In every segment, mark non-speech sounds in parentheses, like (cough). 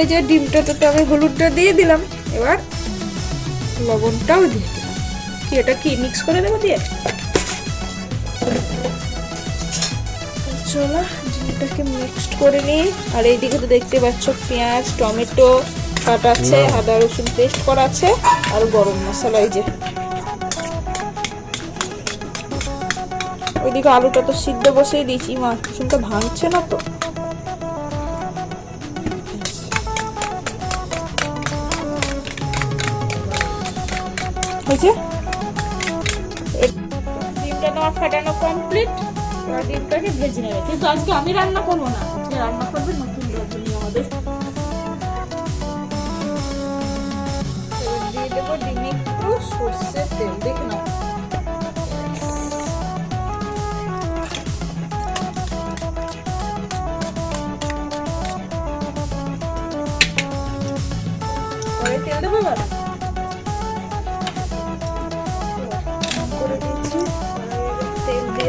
এই যে ডিমটাতে তো আমি হলুদটা দিয়ে দিলাম। এবার লবণটাও দিয়ে দিলাম। কি এটা কি মিক্স করে দেবো দিয়ে? চলো ডিমটাকে মিক্সড করে নিই। আর এইদিকে তো দেখতে পাচ্ছ পেঁয়াজ টমেটো কাটা আছে আদা রসুন পেস্ট করা আছে আর গরম মশলা এই যে। ওইদিকে আলুটা তো সিদ্ধ বসিয়ে দিয়েছি মা রসুনটা ভাঙছে না তো। এ- ডিমটা তোমার ফাটানো কমপ্লিট এবার ডিমটাকে ভেজে নেবে। কিন্তু আজকে আমি রান্না করব না, আজকে রান্না করবে নতুন রজনী আমাদের। তেল, দেখে তেল দেবো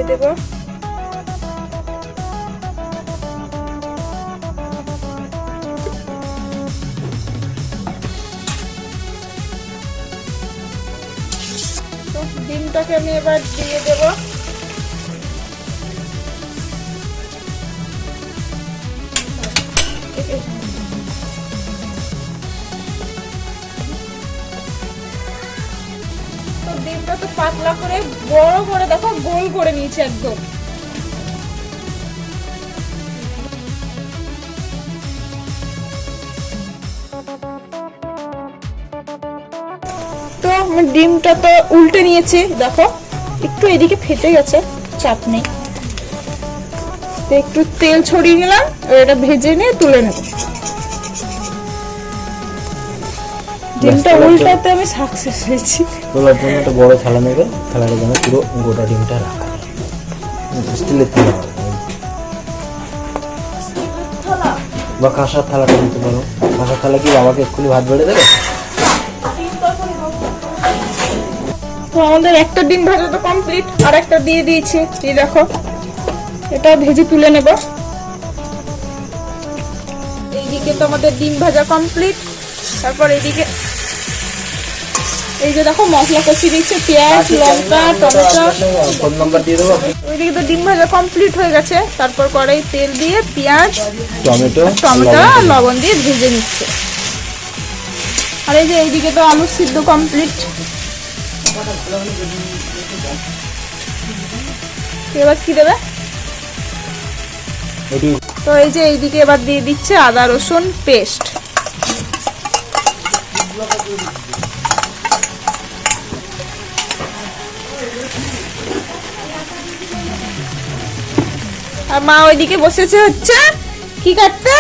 দিয়ে দেব। ডিমটাকে আমি এবার দিয়ে দেবো। পাতলা করে, বড় করে দেখো, গোল করে নিয়েছে একদম। তো ডিমটা তো উল্টে নিয়েছি, দেখো। একটু এদিকে ফেটে গেছে চাপ নেই। একটু তেল ছড়িয়ে নিলাম এটা ভেজে নিয়ে তুলে নেব। ডিমটা উল্টাতে আমি সাকসেস হয়েছি। তোলার জন্য একটা বড় থালা নেবে থালাটা যেন পুরো গোটা ডিমটা রাখা। স্টিলের থালা বা কাঁসার থালাটা নিতে পারো। কাঁসার থালা কি বাবাকে এক্ষুনি ভাত বেড়ে দেবে? তো আমাদের একটা ডিম ভাজা তো কমপ্লিট আর একটা দিয়ে দিয়েছি। এই দেখো এটা ভেজে তুলে নেব। এইদিকে তো আমাদের ডিম ভাজা কমপ্লিট তারপর এইদিকে এই যে দেখো মশলা কষিয়ে দিচ্ছে পেঁয়াজ লঙ্কা টমেটো। ফোন নাম্বার দিয়ে দেবো। ওইদিকে তো ডিম ভাজা কমপ্লিট হয়ে গেছে। তারপর কড়াই তেল দিয়ে পেঁয়াজ টমেটো টমেটো আর লবণ দিয়ে ভেজে নিচ্ছে। আর এই যে এইদিকে তো আলু সিদ্ধ কমপ্লিট এবার কি দেবে? তো এই যে এইদিকে এবার দিয়ে দিচ্ছে আদা রসুন পেস্ট। আর মা ওইদিকে বসেছে হচ্ছে কি কাটতে?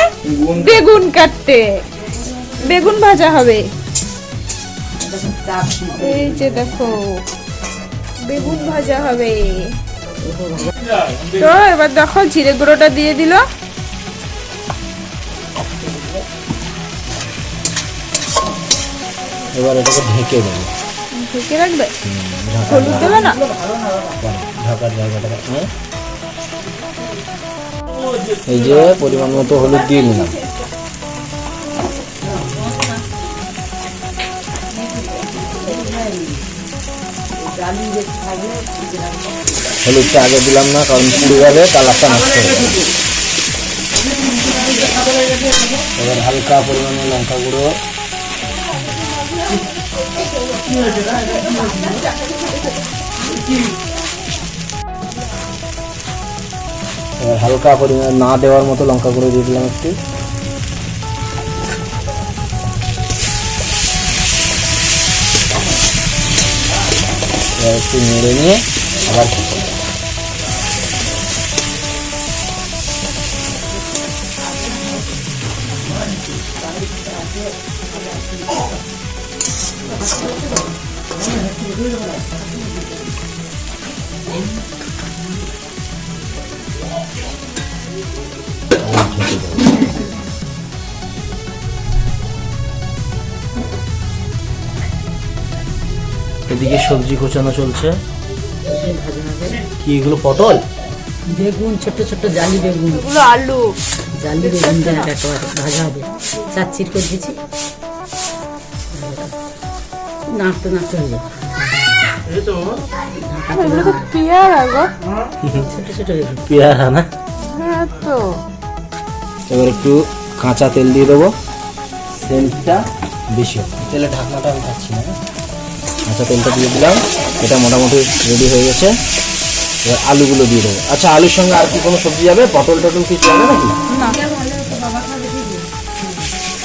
বেগুন। কাটতে। বেগুন ভাজা হবে। এই যে দেখো বেগুন ভাজা হবে। তো এবার দেখো জিরে গুঁড়োটা দিয়ে দিল। এবার এটাকে ঢেকে দেবে। ঢেকে রাখবে? হলুদ দেবে না? ঢাকার জায়গাটা? এই যে পরিমাণ মতো হলুদ দিয়ে নিলাম। হলুদটা আগে দিলাম না, কারণ পুড়ে যাবে কালারটা নষ্ট হয়ে এবার হালকা পরিমাণে লঙ্কা গুঁড়ো। এবার হালকা পরিমাণ না দেওয়ার মতো লঙ্কা গুঁড়ো দিয়ে দিলাম একটু। একটু নেড়ে নিয়ে আবার এদিকে সবজি কোচানো চলছে। কি এগুলো পটল? বেগুন ছোট ছোট জালি বেগুন। আলু। জালি বেগুন ভাজা হবে। চাচ্ছির করে দিয়েছি। নাড়তে নাড়তে হয়ে যাবে। পেয়ারা গো। ছোটো ছোটো পেয়ারা না? হ্যাঁ তো। এবার একটু কাঁচা তেল দিয়ে দেবো। তেলটা বেশি তেলে ঢাকনাটা আমি খাচ্ছি না? কাঁচা তেলটা দিয়ে দিলাম। এটা মোটামুটি রেডি হয়ে গেছে। এবার আলুগুলো দিয়ে দেবো। আচ্ছা আলুর সঙ্গে আর কি কোনো সবজি যাবে? পটল টটল কিছু যাবে নাকি?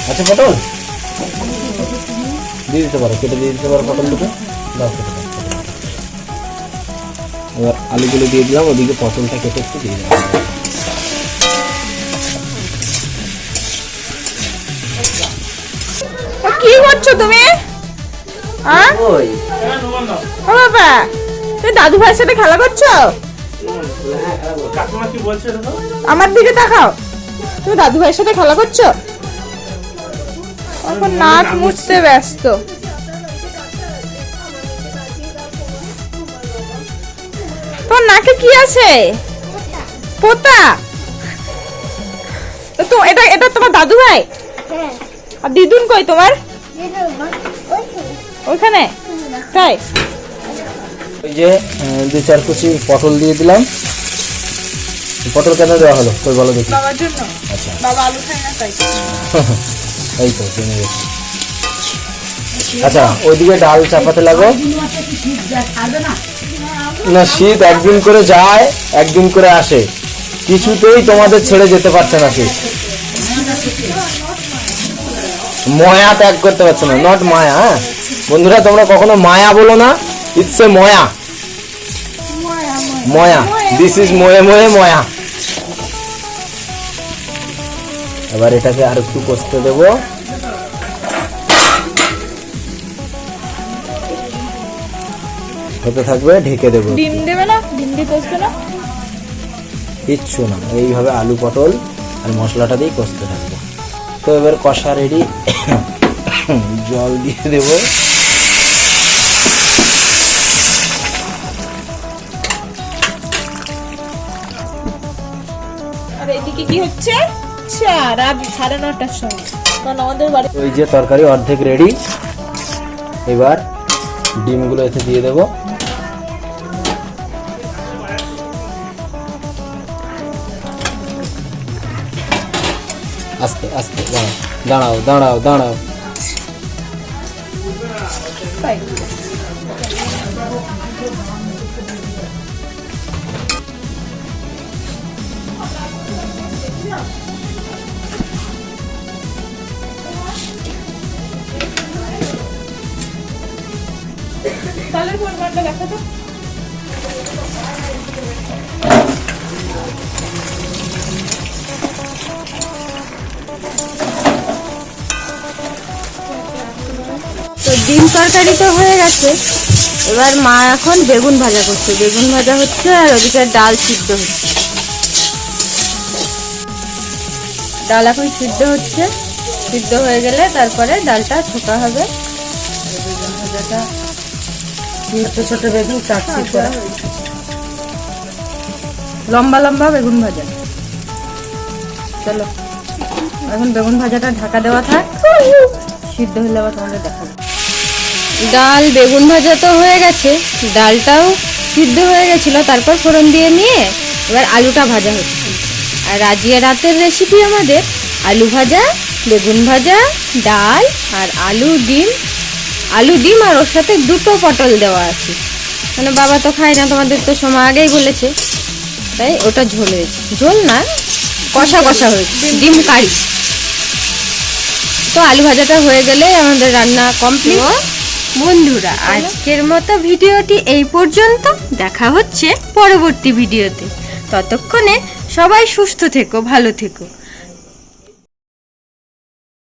আচ্ছা পটল? দিয়ে দিতে পারো কেটে দিয়ে দিতে পারো পটল দুটো। এবার আলুগুলো দিয়ে দিলাম। ওদিকে পটলটা কেটে একটু দিয়ে দিলাম। কি করছ তুমি? হ্যাঁ ও বাবা তুমি দাদু ভাইয়ের সাথে খেলা করছ? আমার দিকে তাকাও। তুমি দাদু ভাইয়ের সাথে খেলা করছ? এখন নাক মুছতে ব্যস্ত। তোর নাকে কি আছে? পোতা? তো তো এটা এটা তোমার দাদু ভাই? আর দিদুন কই তোমার? ওইখানে? তাই? ওই যে দু চার কুচি পটল দিয়ে দিলাম। পটল কেন দেওয়া হলো? কই বলো দেখি। বাবার জন্য? আচ্ছা। বাবা আলু খায় না তাই। (laughs) এই তো জেনে গেছি। আচ্ছা ওইদিকে ডাল চাপাতে লাগো। না শীত একদিন করে যায় একদিন করে আসে। কিছুতেই তোমাদের ছেড়ে যেতে পারছে না শীত। ময়া ত্যাগ করতে পারছে না নট মায়া হ্যাঁ? বন্ধুরা তোমরা কখনো মায়া বলো না ইটস এ ময়া। ময়া দিস ইজ ময়ে ময়ে ময়া। এবার এটাকে আর একটু কষতে দেবো। হতে থাকবে ঢেকে দেবো। ডিম দেবে না? ডিম দিয়ে কষবে না? কিচ্ছু না এইভাবে আলু পটল আর মশলাটা দিয়ে কষতে থাকব। তো এবার কষা রেডি জল দিয়ে দেবো। আর এদিকে কি হচ্ছে? রাত সাড়ে নটার সময়। কারণ আমাদের বাড়ি ওই যে তরকারি অর্ধেক রেডি এবার ডিমগুলো এতে দিয়ে দেবো। আস্তে আস্তে দাঁড়াও দাঁড়াও দাঁড়াও দাঁড়াও। দেখা তো তো ডিম তরকারি তো হয়ে গেছে। এবার মা এখন বেগুন ভাজা করছে। বেগুন ভাজা হচ্ছে আর ওদিকে ডাল সিদ্ধ হচ্ছে। ডাল এখন সিদ্ধ হচ্ছে। সিদ্ধ হয়ে গেলে তারপরে ডালটা ছোকা হবে। বেগুন ভাজাটা ছোট ছোট বেগুন করা লম্বা লম্বা বেগুন ভাজা। চলো। এখন বেগুন ভাজাটা ঢাকা দেওয়া থাক। সিদ্ধ হলে আবার তোমাদের দেখাবো। ডাল, বেগুন ভাজা তো হয়ে গেছে। ডালটাও সিদ্ধ হয়ে গেছিল, তারপর ফোড়ন দিয়ে নিয়ে এবার আলুটা ভাজা হচ্ছে। আর আজকে রাতের রেসিপি আমাদের, আলু ভাজা, বেগুন ভাজা, ডাল আর আলু, ডিম। আলু, ডিম আর ওর সাথে দুটো পটল দেওয়া আছে। মানে বাবা তো খায় না, তোমাদের তো সময় আগেই বলেছে। তাই ওটা ঝোল হয়েছে। ঝোল না, কষা কষা হয়েছে। ডিম কারি। তো আলু ভাজাটা হয়ে গেলে আমাদের রান্না কমপ্লিট বন্ধুরা, আজকের মতো ভিডিওটি এই পর্যন্ত। দেখা হচ্ছে পরবর্তী ভিডিওতে। ততক্ষণে সবাই সুস্থ থেকো, ভালো থেকো।